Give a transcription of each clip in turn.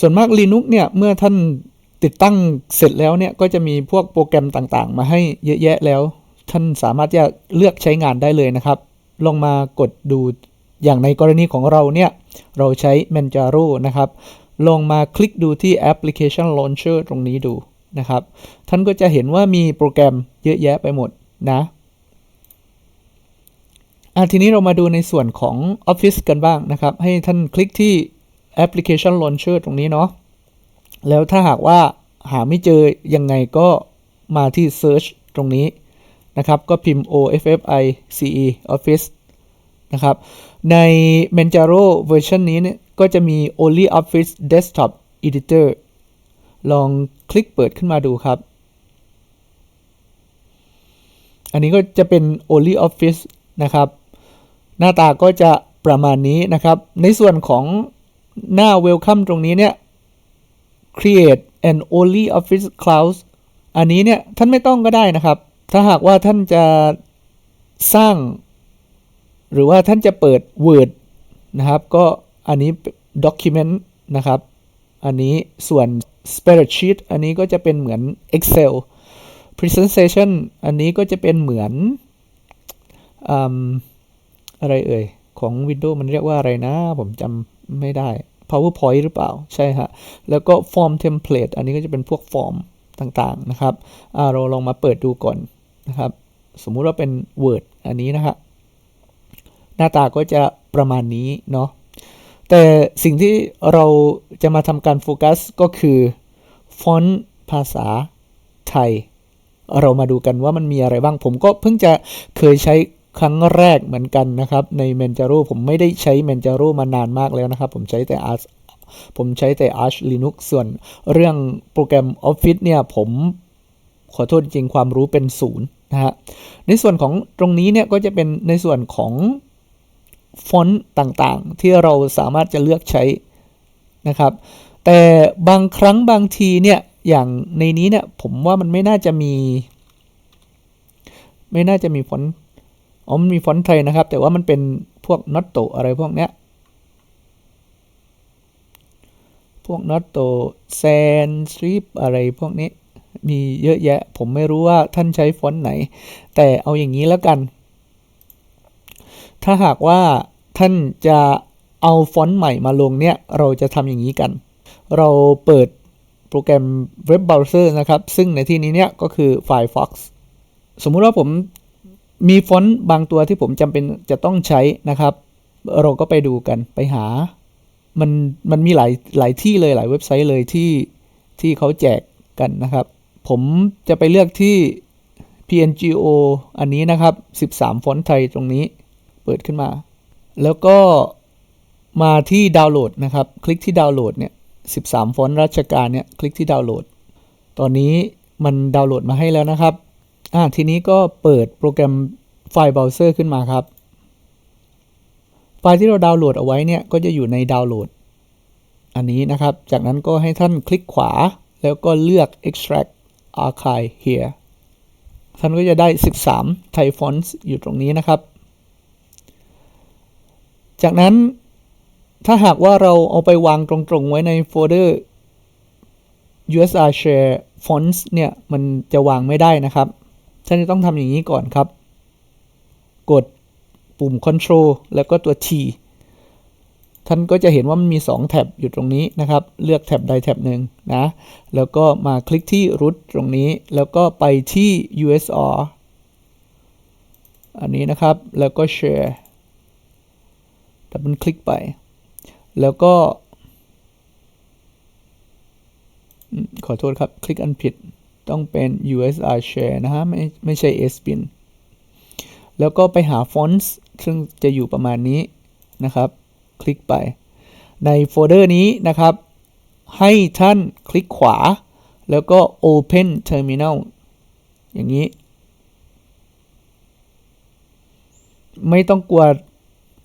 ส่วนมาก Linux เนี่ยเมื่อท่านติดตั้งเสร็จแล้วเนี่ยก็จะมีพวกโปรแกรมต่างๆ มาให้เยอะแยะแล้ว ท่านสามารถจะเลือกใช้งานได้เลยนะครับ ลองมากดดูอย่างในกรณีของเราเนี่ย เราใช้ Manjaro นะครับ ลองมาคลิกดูที่ Application Launcher ตรงนี้ดูนะครับ ท่านก็จะเห็นว่ามีโปรแกรมเยอะแยะไปหมดนะอะทีนี้เรามาดูในส่วนของ Office กันบ้างนะครับ ให้ท่านคลิกที่ Application Launcher ตรงนี้เนาะแล้วถ้าหากว่าหาไม่เจอยังไงก็มาที่ Search ตรงนี้นะครับ ก็พิมพ์ OFFICE Office นะครับ ใน Manjaro เวอร์ชันนี้เนี่ยก็จะมี Only Office Desktop Editor ลองคลิกเปิดขึ้นมาดูครับ อันนี้ก็จะเป็น Only Office นะครับ หน้าตาก็จะประมาณนี้นะครับ ในส่วนของ หน้า Welcome ตรงนี้เนี่ย create an only office cloud อันนี้เนี่ย ท่านไม่ต้องก็ได้นะครับ ถ้าหากว่าท่านจะสร้าง หรือว่าท่านจะเปิด Word นะครับ ก็อันนี้ document นะครับ อันนี้ส่วน spreadsheet อันนี้ก็จะเป็นเหมือน Excel presentation อันนี้ก็จะเป็นเหมือนออะไรเอ่ย ของ Windows มันเรียกว่าอะไรนะ ผมจำไม่ได้ PowerPoint หรือเปล่า ใช่ฮะ แล้วก็ Form Template อันนี้ก็จะเป็นพวกฟอร์มต่างๆนะครับเราลองมาเปิดดูก่อนนะครับ สมมุติว่าเป็น Word อันนี้นะฮะหน้าตาก็จะประมาณนี้เนาะ แต่สิ่งที่เราจะมาทำการโฟกัสก็คือฟอนต์ภาษาไทย เรามาดูกันว่ามันมีอะไรบ้าง ผมก็เพิ่งจะเคยใช้ ครั้งแรกเหมือนกันนะครับ ใน Manjaro ผมไม่ได้ใช้ Manjaro มานานมากแล้วนะครับ ผมใช้แต่ Arch ผมใช้แต่ Arch Linux ส่วนเรื่องโปรแกรม Office เนี่ยผมขอโทษจริงความรู้เป็นศูนย์นะฮะในส่วนของตรงนี้เนี่ยก็จะเป็นในส่วนของฟอนต์ต่างๆ ที่เราสามารถจะเลือกใช้นะครับ แต่บางครั้งบางทีเนี่ยอย่างในนี้เนี่ยผมว่ามันไม่น่าจะมี ไม่น่าจะมีฟอนต์ อ๋อมันมีฟอนต์ไทยนะครับ แต่ว่ามันเป็นพวกน็อตโตอะไรพวกเนี้ย พวกน็อตโตแซนสริปอะไรพวกนี้ มีเยอะแยะ ผมไม่รู้ว่าท่านใช้ฟอนต์ไหน แต่เอาอย่างนี้แล้วกัน ถ้าหากว่าท่านจะเอาฟอนต์ใหม่มาลงเนี่ย เราจะทำอย่างนี้กัน เราเปิดโปรแกรมเว็บเบราว์เซอร์นะครับ ซึ่งในที่นี้เนี่ยก็คือ Firefox สมมุติว่าผม มีฟอนต์บางตัวที่ผมจำเป็นจะต้องใช้นะครับ เราก็ไปดูกันไปหา มันมันมีหลายหลายที่เลยหลายเว็บไซต์เลยที่ที่เขาแจกกันนะครับ ผมจะไปเลือกที่ PNGO อันนี้นะครับ 13 ฟอนต์ไทยตรงนี้เปิดขึ้นมา แล้วก็มาที่ดาวน์โหลดนะครับ คลิกที่ดาวน์โหลดเนี่ย 13 ฟอนต์ราชการเนี่ย คลิกที่ดาวน์โหลด ตอนนี้มันดาวน์โหลดมาให้แล้วนะครับ อ่าทีนี้ก็เปิดโปรแกรมไฟล์เบราว์เซอร์ขึ้นมาครับ ไฟล์ที่เราดาวน์โหลดเอาไว้เนี่ยก็จะอยู่ในดาวน์โหลด อันนี้นะครับ จากนั้นก็ให้ท่านคลิกขวาแล้วก็เลือก extract archive here ท่านก็จะได้ 13 Thai fonts อยู่ตรงนี้นะครับ จากนั้นถ้าหากว่าเราเอาไปวางตรงๆไว้ในโฟลเดอร์ USR share fonts เนี่ย มันจะวางไม่ได้นะครับ ท่านจะต้องทำอย่างนี้ก่อนครับ กดปุ่ม Control แล้วก็ตัว T ท่านก็จะเห็นว่ามันมี 2 แท็บอยู่ตรงนี้นะครับ เลือกแท็บใดแท็บหนึ่งนะ แล้วก็มาคลิกที่ root ตรงนี้ แล้วก็ไปที่ USR อันนี้นะครับ แล้วก็ share ดับเบิลคลิกไป แล้วก็ ขอโทษครับ คลิกอันผิด ต้องเป็น USR share นะฮะไม่ไม่ใช่ SBIN แล้วก็ไปหาฟอนต์ซึ่งจะอยู่ประมาณนี้นะครับ คลิกไป ในโฟลเดอร์นี้นะครับ ให้ท่านคลิกขวา แล้วก็ Open Terminal อย่างนี้ ไม่ต้องกลัว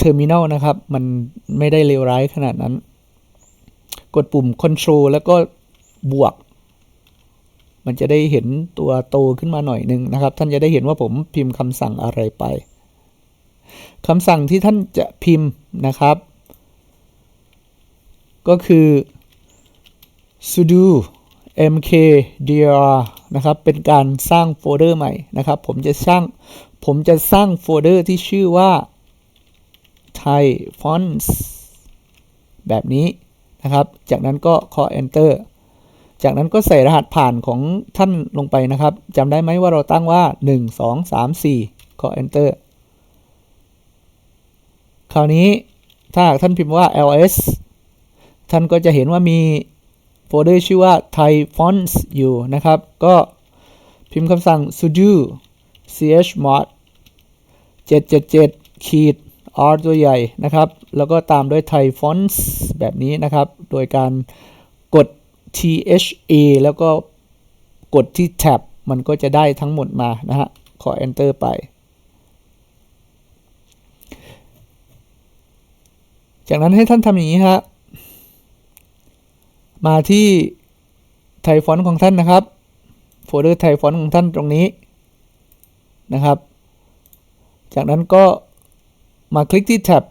Terminal นะครับ มันไม่ได้เลวร้ายขนาดนั้น กดปุ่ม Control แล้วก็บวก มันจะได้เห็นตัวโตขึ้นมาหน่อยหนึ่งนะครับ ท่านจะได้เห็นว่าผมพิมพ์คำสั่งอะไรไปคำสั่งที่ท่านจะพิมพ์นะครับ ก็คือ sudo mkdir นะครับ เป็นการสร้างโฟลเดอร์ใหม่นะครับ ผมจะสร้าง ผมจะสร้างโฟลเดอร์ที่ชื่อว่า thai fonts แบบนี้นะครับ จากนั้นก็ call enter จากนั้นก็ใส่รหัสผ่านของท่านลงไปนะครับจำได้ไหมว่าเราตั้งว่า 1 2 3 4 call enter คราวนี้ถ้าหากท่านพิมพ์ว่า ls ท่านก็จะเห็นว่ามีโฟลเดอร์ชื่อว่า Thai Fonts อยู่นะครับ ก็พิมพ์คำสั่ง sudo chmod 777ขีด r ตัวใหญ่นะครับ แล้วก็ตามด้วย Thai Fonts แบบนี้นะครับ โดยการกด THA แล้วก็กดที่ tab มันก็จะได้ทั้งหมดมานะฮะ ขอ enter ไป จากนั้นให้ท่านทำอย่างนี้ฮะ มาที่ไทฟอนต์ของท่านนะครับ โฟลเดอร์ไทฟอนต์ของท่านตรงนี้นะครับ จากนั้นก็มาคลิกที่แท็บ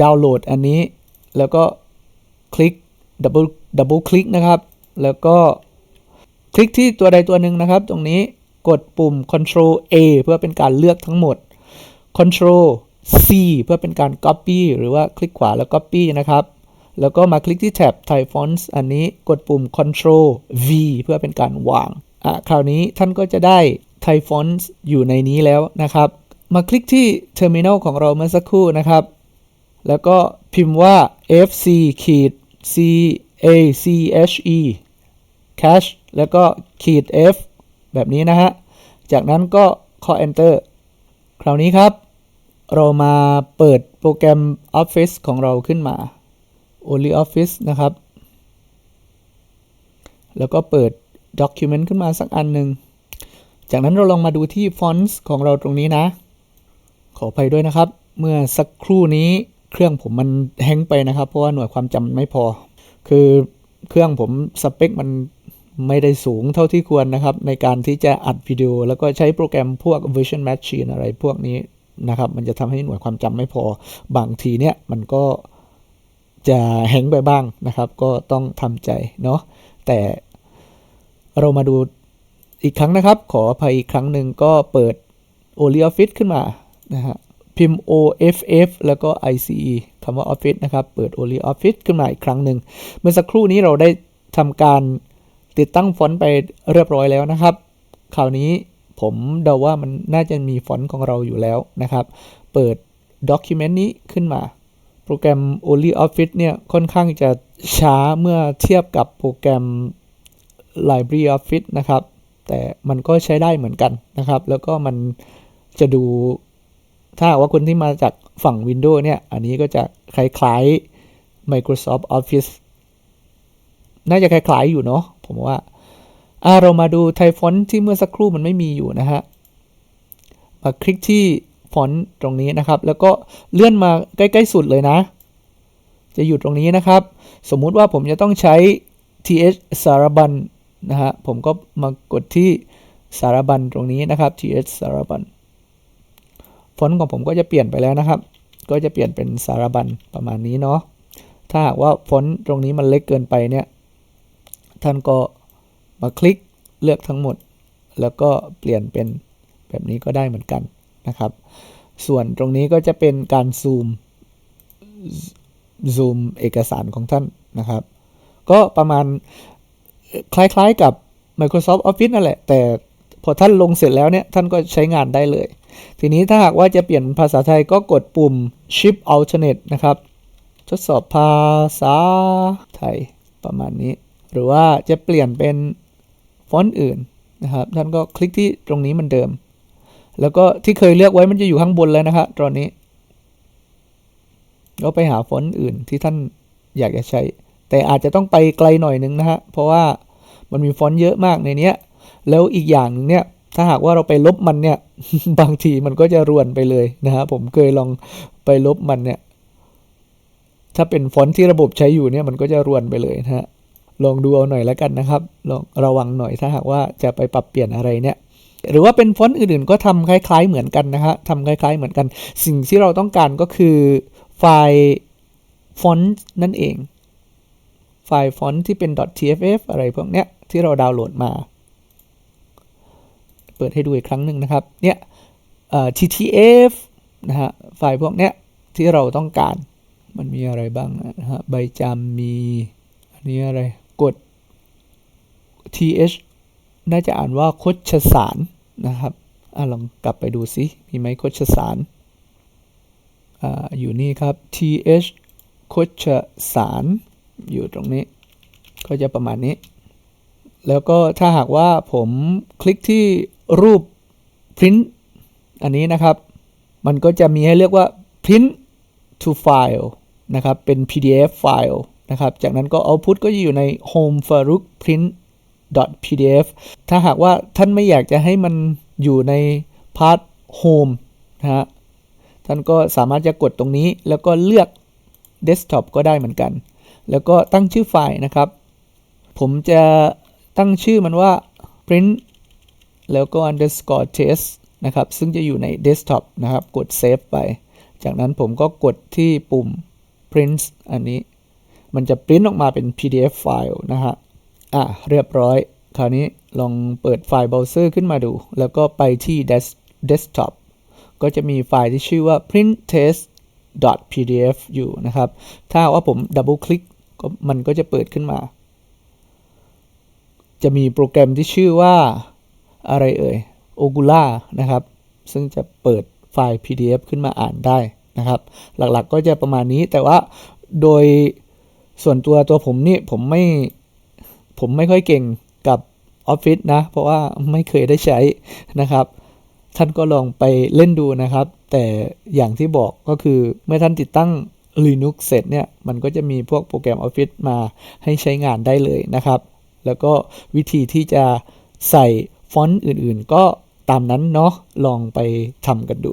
ดาวน์โหลดอันนี้ แล้วก็คลิกดับเบิลดับเบิลคลิกนะครับ แล้วก็คลิกที่ตัวใดตัวหนึ่งนะครับ ตรงนี้กดปุ่ม Ctrl A เพื่อเป็นการเลือกทั้งหมด Ctrl C เพื่อเป็นการ Copy หรือว่าคลิกขวาแล้ว Copy นะครับ แล้วก็มาคลิกที่แท็บ Thai Fonts อันนี้กดปุ่ม Ctrl V เพื่อเป็นการวางอะคราวนี้ท่านก็จะได้ Thai Fonts อยู่ในนี้แล้วนะครับ มาคลิกที่ Terminal ของเราเมื่อสักครู่นะครับ แล้วก็พิมพ์ว่า fc ขีด c a c h e cache แล้วก็ขีด f แบบนี้นะฮะ จากนั้นก็ call enter คราวนี้ครับ เรามาเปิดโปรแกรม Office ของเราขึ้นมา Only Office นะครับ แล้วก็เปิด Document ขึ้นมาสักอันหนึ่ง จากนั้นเราลองมาดูที่ Fonts ของเราตรงนี้นะ ขออภัยด้วยนะครับ เมื่อสักครู่นี้เครื่องผมมันแฮงไปนะครับ เพราะว่าหน่วยความจำไม่พอ คือเครื่องผมสเปคมัน ไม่ได้สูงเท่าที่ควรนะครับ ในการที่จะอัดวิดีโอ แล้วก็ใช้โปรแกรมพวก Vision Machine อะไรพวกนี้นะครับ มันจะทำให้หน่วยความจำไม่พอ บางทีเนี่ยมันก็จะแฮงไปบ้างนะครับ ก็ต้องทำใจเนาะแต่เรามาดูอีกครั้งนะครับ ขออภัยอีกครั้งหนึ่งก็เปิด o l y Office ขึ้นมานะฮะพิมพ์ OFF แล้วก็ ICE คำว่า Office นะครับ เปิด Only Office ขึ้นมาอีกครั้งหนึ่ง เมื่อสักครู่นี้เราได้ทำการ ติดตั้งฟอนต์ไปเรียบร้อยแล้วนะครับ คราวนี้ผมเดาว่ามันน่าจะมีฟอนต์ของเราอยู่แล้วนะครับ เปิด Document นี้ขึ้นมา โปรแกรม o l y Office เนี่ยค่อนข้างจะช้าเมื่อเทียบกับโปรแกรม Library Office นะครับ แต่มันก็ใช้ได้เหมือนกันนะครับ แล้วก็มันจะดูถ้าว่าคนที่มาจากฝั่ง Windows เนี่ย อันนี้ก็จะคล้ายๆ Microsoft Office น่าจะคล้ายๆอยู่เนาะ ผมว่าอ่าเรามาดูไทฟอนต์ที่เมื่อสักครู่มันไม่มีอยู่นะฮะมาคลิกที่ฟอนต์ตรงนี้นะครับ แล้วก็เลื่อนมาใกล้ๆสุดเลยนะ จะอยู่ตรงนี้นะครับ สมมุติว่าผมจะต้องใช้ th สารบัญนะฮะผมก็มากดที่สารบัญตรงนี้นะครับ th สารบัญฟอนต์ของผมก็จะเปลี่ยนไปแล้วนะครับ ก็จะเปลี่ยนเป็นสารบัญประมาณนี้เนาะถ้าหากว่าฟอนต์ตรงนี้มันเล็กเกินไปเนี่ย ท่านก็มาคลิกเลือกทั้งหมด แล้วก็เปลี่ยนเป็นแบบนี้ก็ได้เหมือนกันนะครับ ส่วนตรงนี้ก็จะเป็นการซูมซูมเอกสารของท่านนะครับ ก็ประมาณคล้ายๆกับ Microsoft Office นั่นแหละ แต่พอท่านลงเสร็จแล้วเนี่ย ท่านก็ใช้งานได้เลย ทีนี้ถ้าหากว่าจะเปลี่ยนภาษาไทยก็กดปุ่ม Shift Alternate นะครับ ทดสอบภาษาไทยประมาณนี้ หรือว่าจะเปลี่ยนเป็นฟอนต์อื่นนะครับ ท่านก็คลิกที่ตรงนี้มันเดิม แล้วก็ที่เคยเลือกไว้มันจะอยู่ข้างบนแล้วนะครับตอนนี้ก็ไปหาฟอนต์อื่นที่ท่านอยากจะใช้ แต่อาจจะต้องไปไกลหน่อยนึงนะฮะ เพราะว่ามันมีฟอนต์เยอะมากในนี้แล้วอีกอย่างนึงเนี่ย ถ้าหากว่าเราไปลบมันเนี่ย บางทีมันก็จะรวนไปเลยนะฮะ ผมเคยลองไปลบมันเนี่ย ถ้าเป็นฟอนต์ที่ระบบใช้อยู่เนี่ย มันก็จะรวนไปเลยนะฮะ ลองดูเอาหน่อยแล้วกันนะครับลองระวังหน่อยถ้าหากว่าจะไปปรับเปลี่ยนอะไรเนี่ยหรือว่าเป็นฟอนต์อื่นๆ ก็ทำคล้ายๆเหมือนกันนะฮะทำคล้ายๆเหมือนกัน สิ่งที่เราต้องการก็คือไฟล์ฟอนต์นั่นเอง ไฟล์ฟอนต์ที่เป็น .tff อะไรพวกเนี้ยที่เราดาวน์โหลดมา เปิดให้ดูอีกครั้งหนึ่งนะครับ เนี่ย ttf นะฮะ ไฟล์พวกเนี้ยที่เราต้องการ มันมีอะไรบ้างนะฮะ ใบจำมี อันนี้อะไร กด th น่าจะอ่านว่าคดชสารนะครับอะลองกลับไปดูซิมีไหมคดชสารอ่าอยู่นี่ครับ th คดชสารอยู่ตรงนี้ ก็จะประมาณนี้ แล้วก็ถ้าหากว่าผมคลิกที่รูป print อันนี้นะครับ มันก็จะมีให้เรียกว่า print to file นะครับ เป็น PDF file นะครับ จากนั้นก็ output ก็จะอยู่ใน home farouk print pdf ถ้าหากว่าท่านไม่อยากจะให้มันอยู่ในพาร์ท home นะฮะ ท่านก็สามารถจะกดตรงนี้ แล้วก็เลือก desktop ก็ได้เหมือนกัน แล้วก็ตั้งชื่อไฟล์นะครับ ผมจะตั้งชื่อมันว่า print แล้วก็ underscore test นะครับ ซึ่งจะอยู่ใน desktop นะครับ กด save ไป จากนั้นผมก็กดที่ปุ่ม print อันนี้ มันจะ print ออกมาเป็น PDF ไฟล์นะฮะ อะ เรียบร้อย คราวนี้ลองเปิดไฟล์เบราว์เซอร์ขึ้นมาดู แล้วก็ไปที่ desktop ก็จะมีไฟล์ที่ชื่อว่า print test pdf อยู่นะครับ ถ้าว่าผมดับเบิลคลิกมันก็จะเปิดขึ้นมา จะมีโปรแกรมที่ชื่อว่าอะไรเอ่ย Ogula นะครับ ซึ่งจะเปิดไฟล์ PDF ขึ้นมาอ่านได้นะครับ หลักๆก็จะประมาณนี้แต่ว่าโดย ส่วนตัวตัวผมนี่ผมไม่ผมไม่ค่อยเก่งกับ Office นะ เพราะว่าไม่เคยได้ใช้นะครับ ท่านก็ลองไปเล่นดูนะครับ แต่อย่างที่บอกก็คือเมื่อท่านติดตั้ง Linux เสร็จเนี่ย มันก็จะมีพวกโปรแกรม Office มาให้ใช้งานได้เลยนะครับ แล้วก็วิธีที่จะใส่ฟอนต์อื่นๆ ก็ตามนั้นเนาะลองไปทำกันดู